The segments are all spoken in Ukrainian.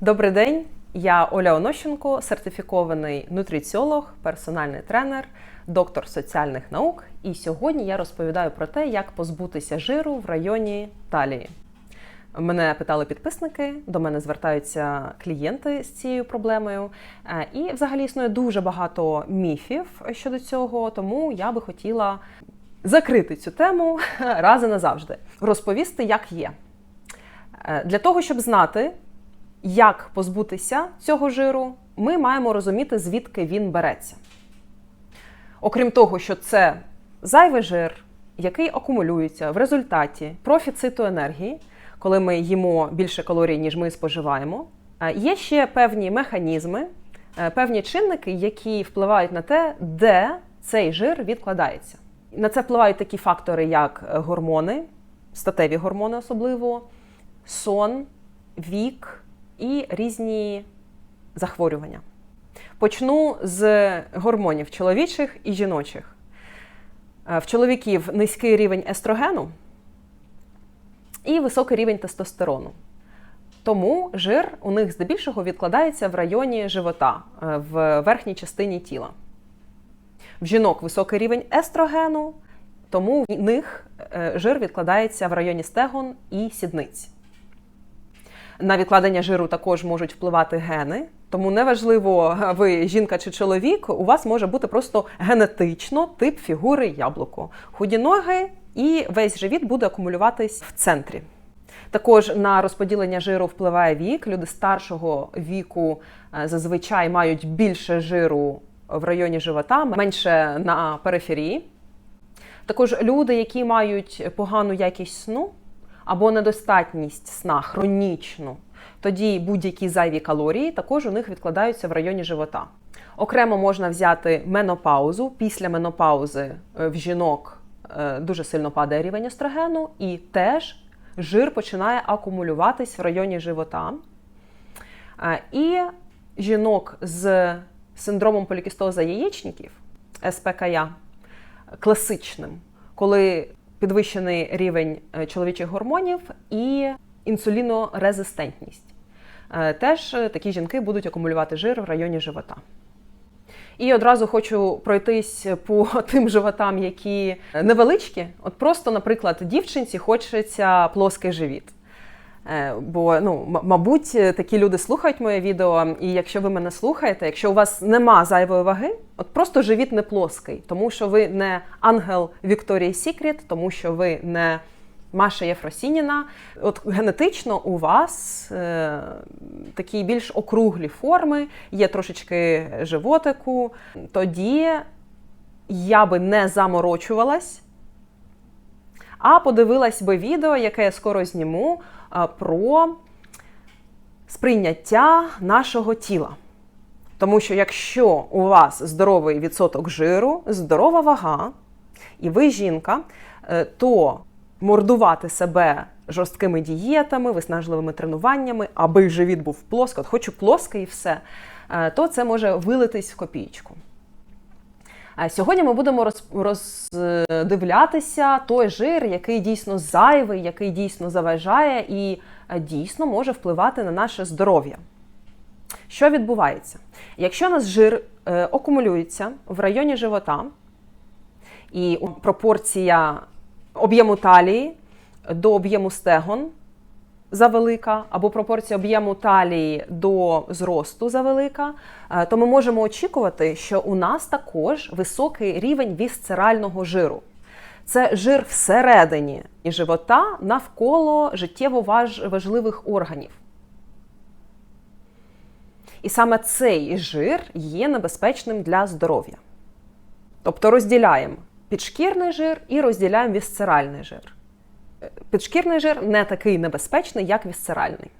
Добрий день, я Оля Онощенко, сертифікований нутриціолог, персональний тренер, доктор соціальних наук. І сьогодні я розповідаю про те, як позбутися жиру в районі талії. Мене питали підписники, до мене звертаються клієнти з цією проблемою. Е, І взагалі існує дуже багато міфів щодо цього, тому я би хотіла закрити цю тему раз і назавжди, розповісти, як є. Е, Для того, щоб знати, як позбутися цього жиру, ми маємо розуміти, звідки він береться. Окрім того, що це зайвий жир, який акумулюється в результаті профіциту енергії, коли ми їмо більше калорій, ніж ми споживаємо, е, є ще певні механізми, е, певні чинники, які впливають на те, де цей жир відкладається. На це впливають такі фактори, як гормони, статеві гормони особливо, сон, вік і різні захворювання. Почну з гормонів чоловічих і жіночих. Е, В чоловіків низький рівень естрогену і високий рівень тестостерону. Тому жир у них здебільшого відкладається в районі живота, е, в верхній частині тіла. В жінок високий рівень естрогену, тому в них е, жир відкладається в районі стегон і сідниць. На відкладення жиру також можуть впливати гени, тому неважливо, ви жінка чи чоловік, у вас може бути просто генетично тип фігури яблуко. Худі ноги і весь живіт буде акумулюватись в центрі. Також на розподілення жиру впливає вік. Люди старшого віку е, зазвичай мають більше жиру в районі живота, менше на периферії. Також люди, які мають погану якість сну або недостатність сна хронічну, тоді будь-які зайві калорії також у них відкладаються в районі живота. Окремо можна взяти менопаузу. Після менопаузи е, в жінок е, дуже сильно падає рівень естрогену, і теж жир починає акумулюватись в районі живота. Е, І жінок з синдромом полікістоза яєчників, СПКЯ, класичним, коли підвищений рівень е, чоловічих гормонів і інсулінорезистентність. Е, Теж е, такі жінки будуть акумулювати жир в районі живота. І одразу хочу пройтись по тим животам, які невеличкі. От просто, наприклад, дівчинці хочеться плоский живіт. Е, Бо, ну, мабуть, такі люди слухають моє відео, і якщо ви мене слухаєте, якщо у вас нема зайвої ваги, от просто живіт не плоский, тому що ви не ангел Вікторії Сікрет, тому що ви не Маша Єфросініна. От генетично у вас е, такі більш округлі форми, є трошечки животику. Тоді я би не заморочувалась, а подивилась би відео, яке я скоро зніму, про сприйняття нашого тіла. Тому що якщо у вас здоровий відсоток жиру, здорова вага, і ви жінка, е, то мордувати себе жорсткими дієтами, виснажливими тренуваннями, аби живіт був плоский, от хочу плоский і все, е, то це може вилитись в копійку. Сьогодні ми будемо роздивлятися той жир, який дійсно зайвий, який дійсно заважає і е, дійсно може впливати на наше здоров'я. Що відбувається? Якщо у нас жир е, акумулюється в районі живота, і пропорція об'єму талії до об'єму стегон завелика, або пропорція об'єму талії до зросту завелика, е, то ми можемо очікувати, що у нас також високий рівень вісцерального жиру. Це жир всередині живота навколо життєво важливих органів. І саме цей жир є небезпечним для здоров'я. Тобто розділяємо підшкірний жир і розділяємо вісцеральний жир. Підшкірний жир не такий небезпечний, як вісцеральний.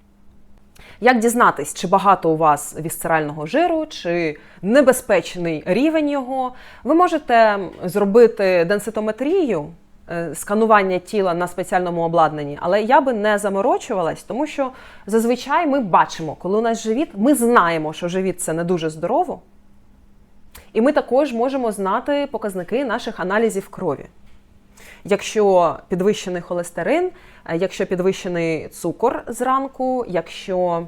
Як дізнатись, чи багато у вас вісцерального жиру, чи небезпечний рівень його, ви можете зробити денситометрію, е, сканування тіла на спеціальному обладнанні, але я би не заморочувалась, тому що зазвичай ми бачимо, коли у нас живіт, ми знаємо, що живіт це не дуже здорово. І ми також можемо знати показники наших аналізів крові. Якщо підвищений холестерин, е, якщо підвищений цукор зранку, якщо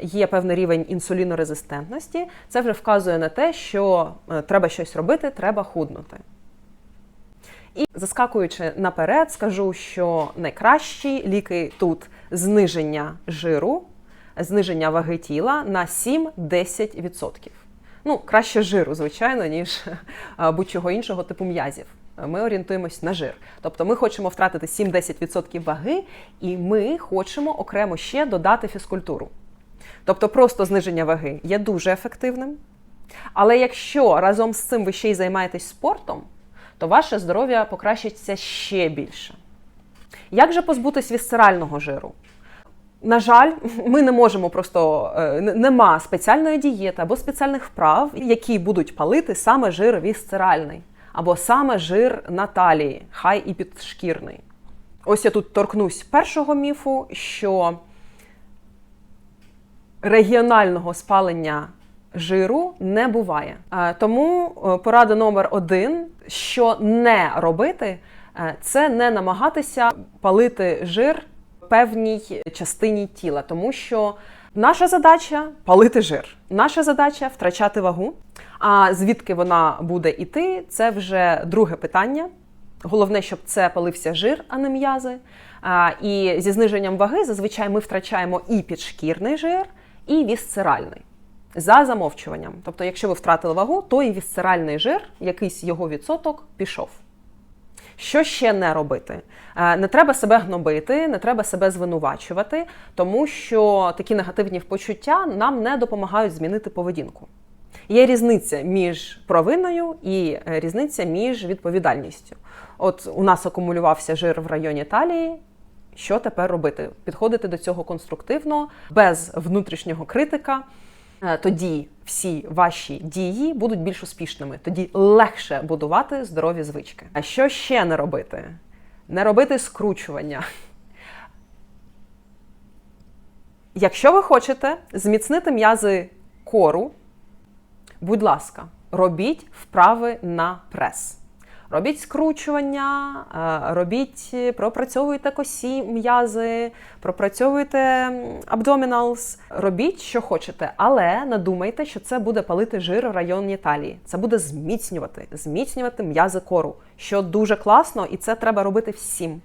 є певний рівень інсулінорезистентності, це вже вказує на те, що е, треба щось робити, треба худнути. І заскакуючи наперед, скажу, що найкращі ліки тут зниження жиру, зниження ваги тіла на 7-10%. Ну, краще жиру, звичайно, ніж будь-чого іншого типу м'язів. Ми орієнтуємось на жир. Тобто ми хочемо втратити 7-10% ваги, і ми хочемо окремо ще додати фізкультуру. Тобто просто зниження ваги є дуже ефективним. Але якщо разом з цим ви ще й займаєтесь спортом, то ваше здоров'я покращиться ще більше. Як же позбутись вісцерального жиру? На жаль, ми не можемо просто е, нема спеціальної дієти або спеціальних вправ, які будуть палити саме жир вісцеральний, або саме жир на талії, хай і підшкірний. Ось я тут торкнусь першого міфу, що регіонального спалення жиру не буває. Е, Тому е, порада номер один, що не робити, е, це не намагатися палити жир певній частині тіла, тому що наша задача палити жир, наша задача втрачати вагу. А звідки вона буде іти, це вже друге питання. Головне, щоб це палився жир, а не м'язи. І зі зниженням ваги зазвичай ми втрачаємо і підшкірний жир, і вісцеральний за замовчуванням. Тобто, якщо ви втратили вагу, то і вісцеральний жир, якийсь його відсоток, пішов. Що ще не робити? Е, Не треба себе гнобити, не треба себе звинувачувати, тому що такі негативні почуття нам не допомагають змінити поведінку. Є різниця між провиною і е, різниця між відповідальністю. От у нас акумулювався жир в районі талії. Що тепер робити? Підходити до цього конструктивно, без внутрішнього критика. Е, Тоді всі ваші дії будуть більш успішними. Тоді легше будувати здорові звички. А що ще не робити? Не робити скручування. Якщо ви хочете зміцнити м'язи кору, будь ласка, робіть вправи на прес. Робіть скручування, е, робіть, пропрацьовуйте косі м'язи, пропрацьовуйте абдоміналс, робіть, що хочете, але не думайте, що це буде палити жир в районі талії. Це буде зміцнювати, зміцнювати м'язи кору, що дуже класно, і це треба робити всім.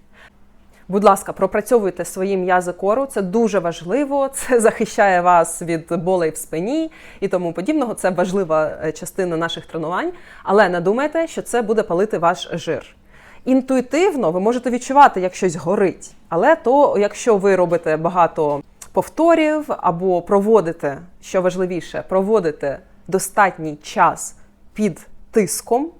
Будь ласка, пропрацьовуйте свої м'язи кору. Це дуже важливо. Це захищає вас від болей в спині і тому подібного. Це важлива е, частина наших тренувань. Але не думайте, що це буде палити ваш жир. Інтуїтивно ви можете відчувати, як щось горить. Але то, якщо ви робите багато повторів або проводите, що важливіше, проводите достатній час під тиском,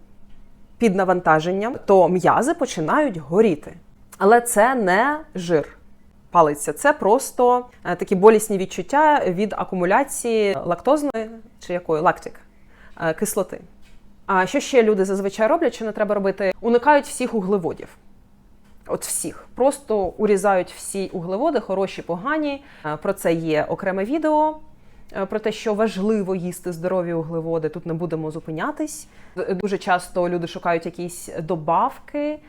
під навантаженням, то м'язи починають горіти. Але це не жир палиться, це просто е, такі болісні відчуття від акумуляції лактозної чи якої лактик е, кислоти. А що ще люди зазвичай роблять, що не треба робити? Уникають всіх углеводів. От всіх. Просто урізають всі углеводи, хороші, погані. Е, Про це є окреме відео. Про те, що важливо їсти здорові углеводи, тут не будемо зупинятись. Дуже часто люди шукають якісь добавки.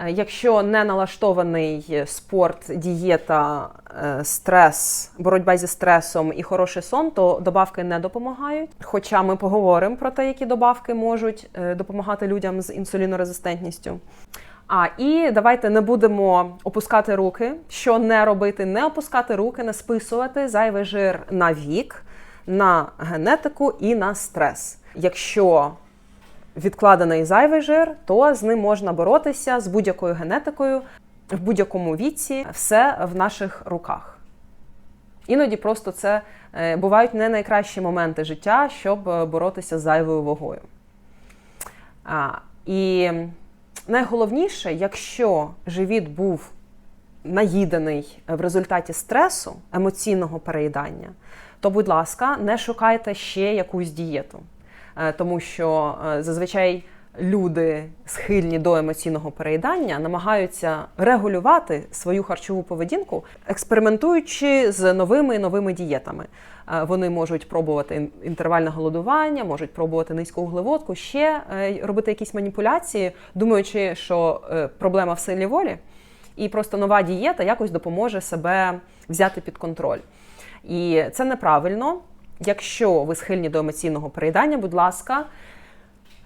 Е, Якщо не налаштований спорт, дієта, е, стрес, боротьба зі стресом і хороший сон, то добавки не допомагають. Хоча ми поговоримо про те, які добавки можуть е, допомагати людям з інсулінорезистентністю. А і давайте не будемо опускати руки. Що не робити? Не опускати руки, не списувати зайвий жир на вік, на генетику і на стрес. Якщо відкладений зайвий жир, то з ним можна боротися з будь-якою генетикою в будь-якому віці, все в наших руках. Іноді просто це е, бувають не найкращі моменти життя, щоб е, боротися з зайвою вагою. А, і найголовніше, якщо живіт був наїдений в результаті стресу, емоційного переїдання, то, будь ласка, не шукайте ще якусь дієту. Е, Тому що е, зазвичай люди, схильні до емоційного переїдання, намагаються регулювати свою харчову поведінку, експериментуючи з новими і новими дієтами. Е, Вони можуть пробувати інтервальне голодування, можуть пробувати низьку углеводку, ще робити якісь маніпуляції, думаючи, що проблема в силі волі, і просто нова дієта якось допоможе себе взяти під контроль. І це неправильно. Якщо ви схильні до емоційного переїдання, будь ласка,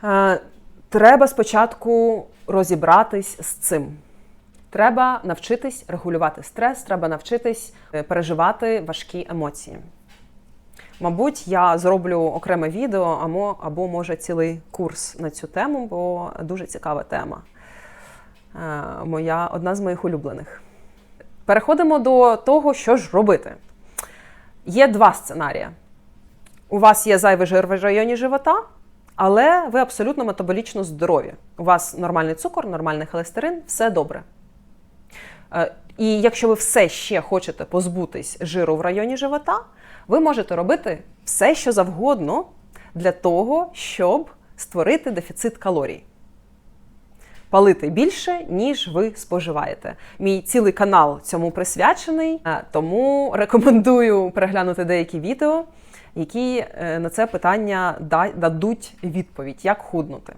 е, треба спочатку розібратись з цим. Треба навчитись регулювати стрес, треба навчитись е, переживати важкі емоції. Мабуть, я зроблю окреме відео або, або може цілий курс на цю тему, бо дуже цікава тема. Е, Моя одна з моїх улюблених. Переходимо до того, що ж робити. Є два сценарії. У вас є зайвий жир в районі живота, але ви абсолютно метаболічно здорові. У вас нормальний цукор, нормальний холестерин, все добре. Е, І якщо ви все ще хочете позбутись жиру в районі живота, ви можете робити все, що завгодно для того, щоб створити дефіцит калорій. Палити більше, ніж ви споживаєте. Мій цілий канал цьому присвячений, е, тому рекомендую переглянути деякі відео, які е, на це питання дадуть відповідь, як худнути.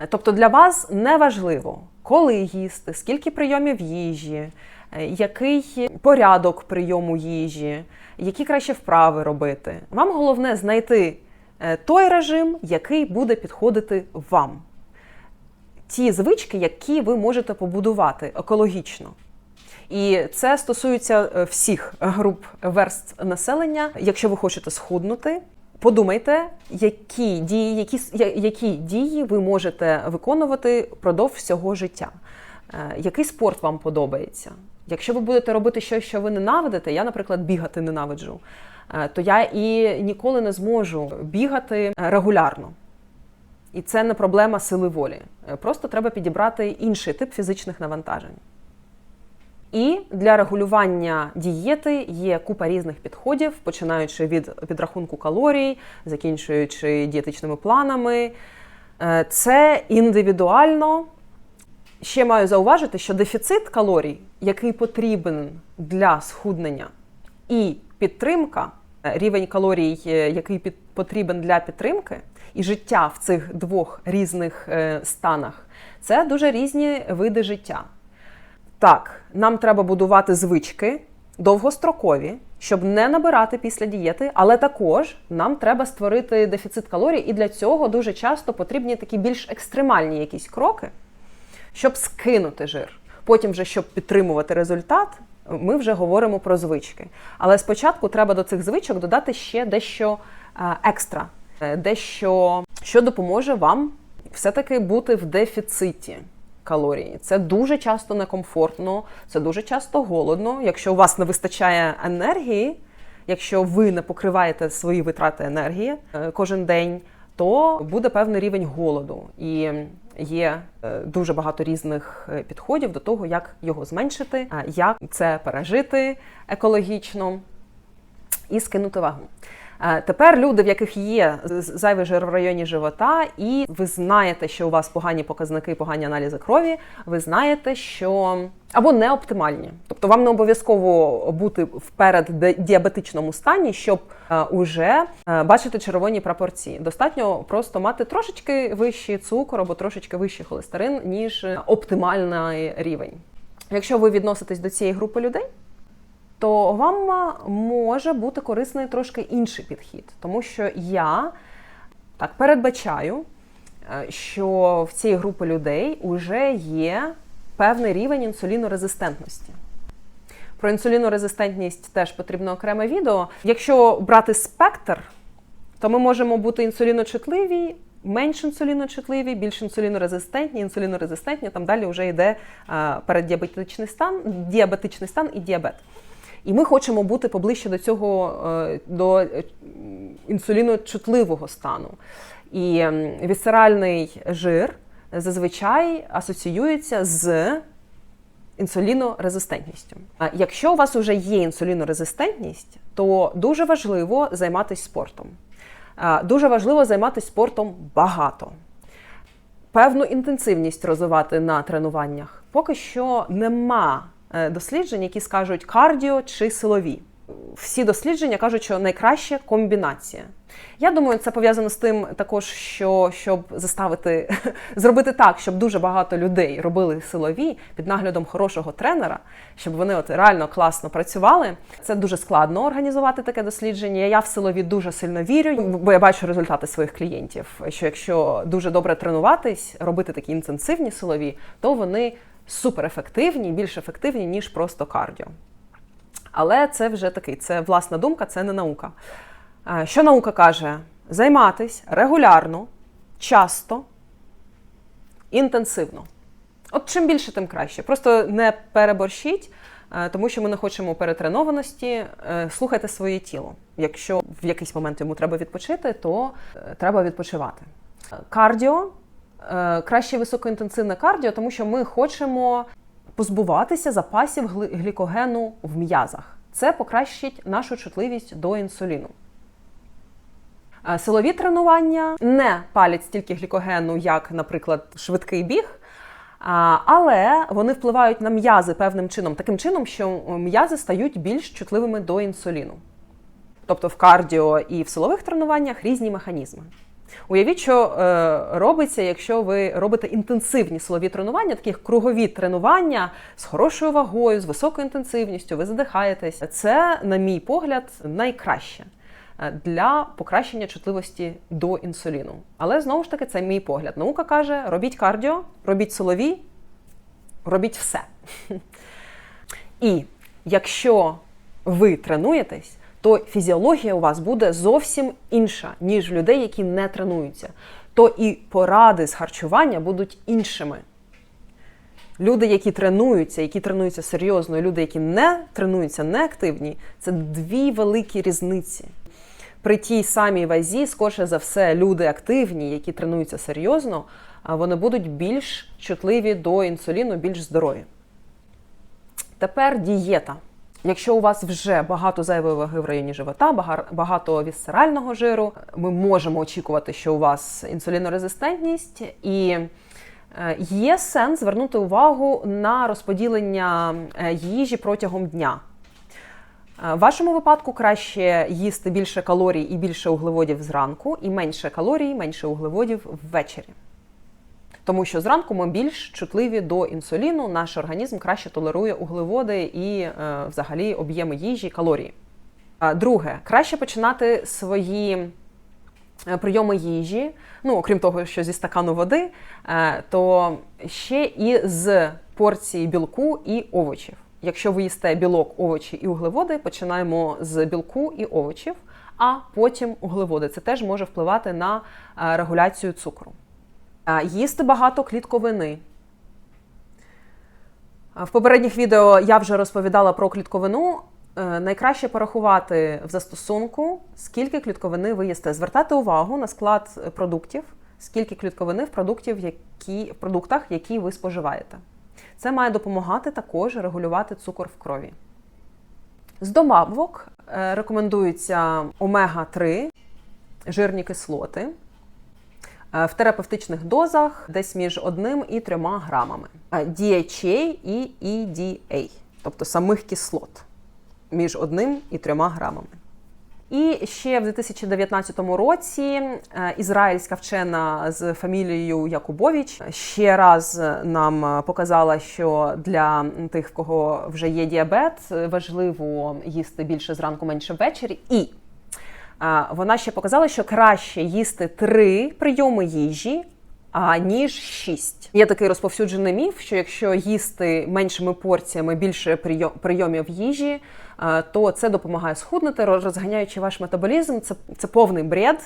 Е, Тобто для вас не важливо, коли їсти, скільки прийомів їжі, е, який порядок прийому їжі, які краще вправи робити. Вам головне знайти той режим, який буде підходити вам. Ті звички, які ви можете побудувати екологічно. І це стосується е, всіх груп верст населення. Якщо ви хочете схуднути, подумайте, які дії, які, які дії ви можете виконувати впродовж всього життя. Е, Який спорт вам подобається? Якщо ви будете робити щось, що ви ненавидите, я, наприклад, бігати ненавиджу, е, то я і ніколи не зможу бігати регулярно. І це не проблема сили волі. Просто треба підібрати інший тип фізичних навантажень. І для регулювання дієти є купа різних підходів, починаючи від підрахунку калорій, закінчуючи дієтичними планами. Е, Це індивідуально. Ще маю зауважити, що дефіцит калорій, який потрібен для схуднення, і підтримка, е, рівень калорій, е, який під, потрібен для підтримки, і життя в цих двох різних станах це дуже різні види життя. Так, нам треба будувати звички довгострокові, щоб не набирати після дієти, але також нам треба створити дефіцит калорій, і для цього дуже часто потрібні такі більш екстремальні якісь кроки, щоб скинути жир. Потім, вже, щоб підтримувати результат, ми вже говоримо про звички. Але спочатку треба до цих звичок додати ще дещо е, екстра, е, дещо, що допоможе вам все-таки бути в дефіциті калорій. Це дуже часто некомфортно, це дуже часто голодно. Якщо у вас не вистачає енергії, якщо ви не покриваєте свої витрати енергії е, кожен день, то буде певний рівень голоду. І є е, дуже багато різних е, підходів до того, як його зменшити, як це пережити екологічно і скинути вагу. Е, Тепер люди, в яких є зайвий жир в районі живота, і ви знаєте, що у вас погані показники, погані аналізи крові, ви знаєте, що або не оптимальні. Тобто вам не обов'язково бути в переддіабетичному стані, щоб е, уже е, бачити червоні прапорці. Достатньо просто мати трошечки вищий цукор або трошечки вищий холестерин, ніж оптимальний рівень. Якщо ви відноситесь до цієї групи людей, то вам може бути корисний трошки інший підхід, тому що я так передбачаю, е, що в цій групі людей вже є певний рівень інсулінорезистентності. Про інсулінорезистентність теж потрібно окреме відео. Якщо брати спектр, то ми можемо бути інсуліночутливі, менш інсуліночутливі, більш інсулінорезистентні, інсулінорезистентні. Там далі вже йде е, переддіабетичний стан, діабетичний стан і діабет. І ми хочемо бути поближче до цього е, до е, інсуліночутливого стану. І ем, вісцеральний жир зазвичай асоціюється з інсулінорезистентністю. Якщо у вас вже є інсулінорезистентність, то дуже важливо займатися спортом. Дуже важливо займатися спортом багато. Певну інтенсивність розвивати на тренуваннях. Поки що нема досліджень, які скажуть кардіо чи силові. всі дослідження кажуть, що найкраща комбінація. Я думаю, це пов'язано з тим, також що щоб заставити зробити так, щоб дуже багато людей робили силові під наглядом хорошого тренера, щоб вони от реально класно працювали. Це дуже складно організувати таке дослідження. Я в силові дуже сильно вірю, бо я бачу результати своїх клієнтів. Що якщо дуже добре тренуватись, робити такі інтенсивні силові, то вони суперефективні, більш ефективні ніж просто кардіо. Але це вже такий, це власна думка, це не наука. Е, Що наука каже? Займатись регулярно, часто, інтенсивно. От чим більше, тим краще. Просто не переборщіть, е, тому що ми не хочемо перетренованості. Е, Слухайте своє тіло. Якщо в якийсь момент йому треба відпочити, то треба відпочивати. Кардіо краще високоінтенсивне кардіо, тому що ми хочемо позбуватися запасів глікогену в м'язах. Це покращить нашу чутливість до інсуліну. Е, Силові тренування не палять стільки глікогену, як, наприклад, швидкий біг, але вони впливають на м'язи певним чином, таким чином, що м'язи стають більш чутливими до інсуліну. Тобто в кардіо і в силових тренуваннях різні механізми. Уявіть, що е, робиться, якщо ви робите інтенсивні силові тренування, такі кругові тренування з хорошою вагою, з високою інтенсивністю, ви задихаєтесь. Це, на мій погляд, найкраще е, для покращення чутливості до інсуліну. Але знову ж таки, це мій погляд. Наука каже: робіть кардіо, робіть силові, робіть все. І якщо ви тренуєтесь, то фізіологія у вас буде зовсім інша, ніж людей, які не тренуються. То і поради з харчування будуть іншими. Люди, які тренуються, які тренуються серйозно, і люди, які не тренуються, не активні, це дві великі різниці. При тій самій вазі, скорше за все, люди активні, які тренуються серйозно, вони будуть більш чутливі до інсуліну, більш здорові. Тепер дієта. Якщо у вас вже багато зайвої ваги в районі живота, багато вісцерального жиру, ми можемо очікувати, що у вас інсулінорезистентність, і е, є сенс звернути увагу на розподілення е, їжі протягом дня. Е, В вашому випадку краще їсти більше калорій і більше углеводів зранку, і менше калорій, менше углеводів ввечері. Тому що зранку ми більш чутливі до інсуліну, наш організм краще толерує углеводи і е, взагалі об'єми їжі, калорії. Друге, краще починати свої е, прийоми їжі, ну окрім того, що зі стакану води, е, то ще і з порції білку і овочів. Якщо ви їсте білок, овочі і углеводи, починаємо з білку і овочів, а потім углеводи. Це теж може впливати на регуляцію цукру. Їсти багато клітковини. В попередніх відео я вже розповідала про клітковину. Е, Найкраще порахувати в застосунку, скільки клітковини ви їсте. Звертати увагу на склад продуктів, скільки клітковини в, продуктів, які, в продуктах, які ви споживаєте. Це має допомагати також регулювати цукор в крові. З добавок е, рекомендуються омега-3, жирні кислоти. Е, в терапевтичних дозах десь між 1 і 3 грамами. Е, DHA і EDA, тобто самих кислот між 1 і 3 грамами. І ще в 2019 році е, ізраїльська вчена з фамілією Якубович ще раз нам показала, що для тих, в кого вже є діабет, важливо їсти більше зранку, менше ввечері. І Вона ще показала, що краще їсти три прийоми їжі, аніж шість. Є такий розповсюджений міф, що якщо їсти меншими порціями більше прийом- прийомів їжі, то це допомагає схуднути, роз- розганяючи ваш метаболізм. Це, це повний бред,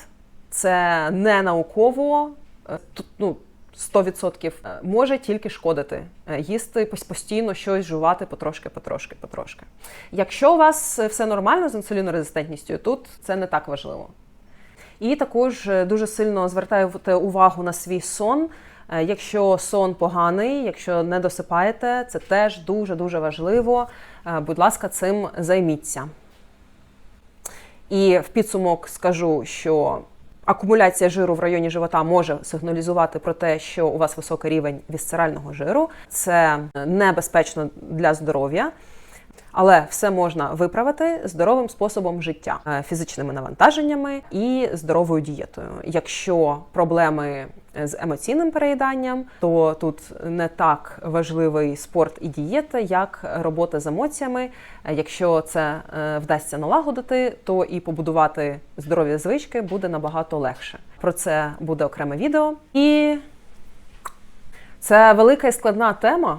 це не науково. Е, Тут, ну, 100% е, може тільки шкодити. Е, Їсти постійно щось жувати потрошки, потрошки, потрошки. Якщо у вас е, все нормально з інсулінорезистентністю, тут це не так важливо. І також дуже сильно звертайте увагу на свій сон. Якщо сон поганий, якщо не досипаєте, це теж дуже дуже важливо. Будь ласка, цим займіться. І в підсумок скажу, що акумуляція жиру в районі живота може сигналізувати про те, що у вас високий рівень вісцерального жиру. Це небезпечно для здоров'я. Але все можна виправити здоровим способом життя, е, фізичними навантаженнями і здоровою дієтою. Якщо проблеми з емоційним переїданням, то тут не так важливий спорт і дієта, як робота з емоціями. Е, Якщо це е, вдасться налагодити, то і побудувати здорові звички буде набагато легше. Про це буде окреме відео. І це велика і складна тема.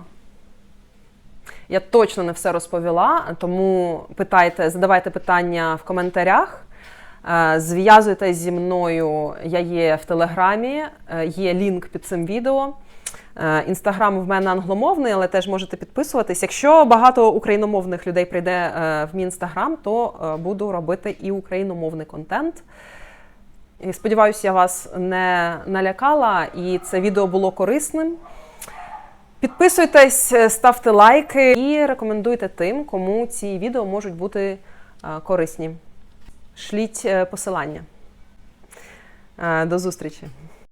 Я точно не все розповіла, тому питайте, задавайте питання в коментарях. Е, Зв'язуйтесь зі мною. Я є в Телеграмі, е, є лінк під цим відео. Е, Інстаграм в мене англомовний, але теж можете підписуватись. Якщо багато україномовних людей прийде в мій інстаграм, то буду робити і україномовний контент. І сподіваюся, я вас не налякала, і це відео було корисним. Підписуйтесь, е, ставте лайки і рекомендуйте тим, кому ці відео можуть бути е, корисні. Шліть е, посилання. До зустрічі!